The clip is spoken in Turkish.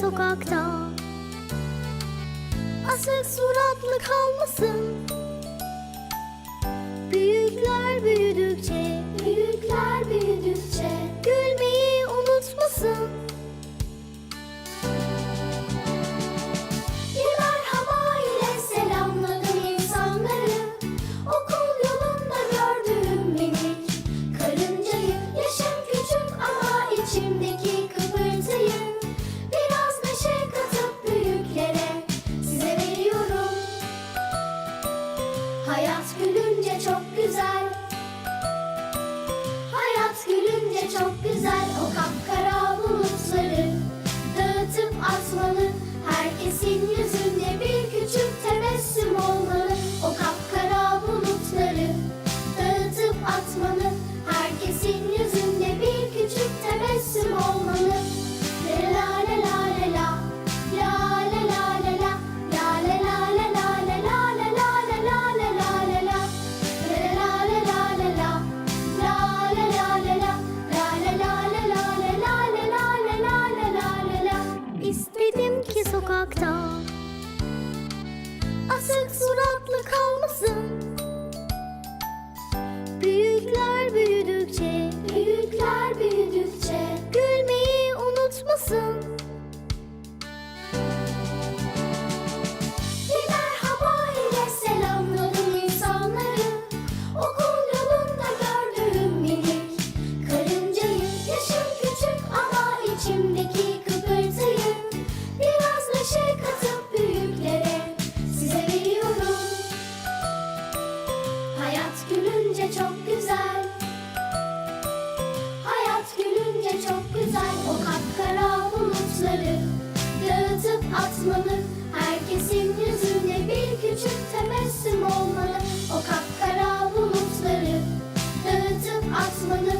sokakta. Asık suratlı kalmasın. çok güzel o kapkara. tatlı kalmasın. Aslında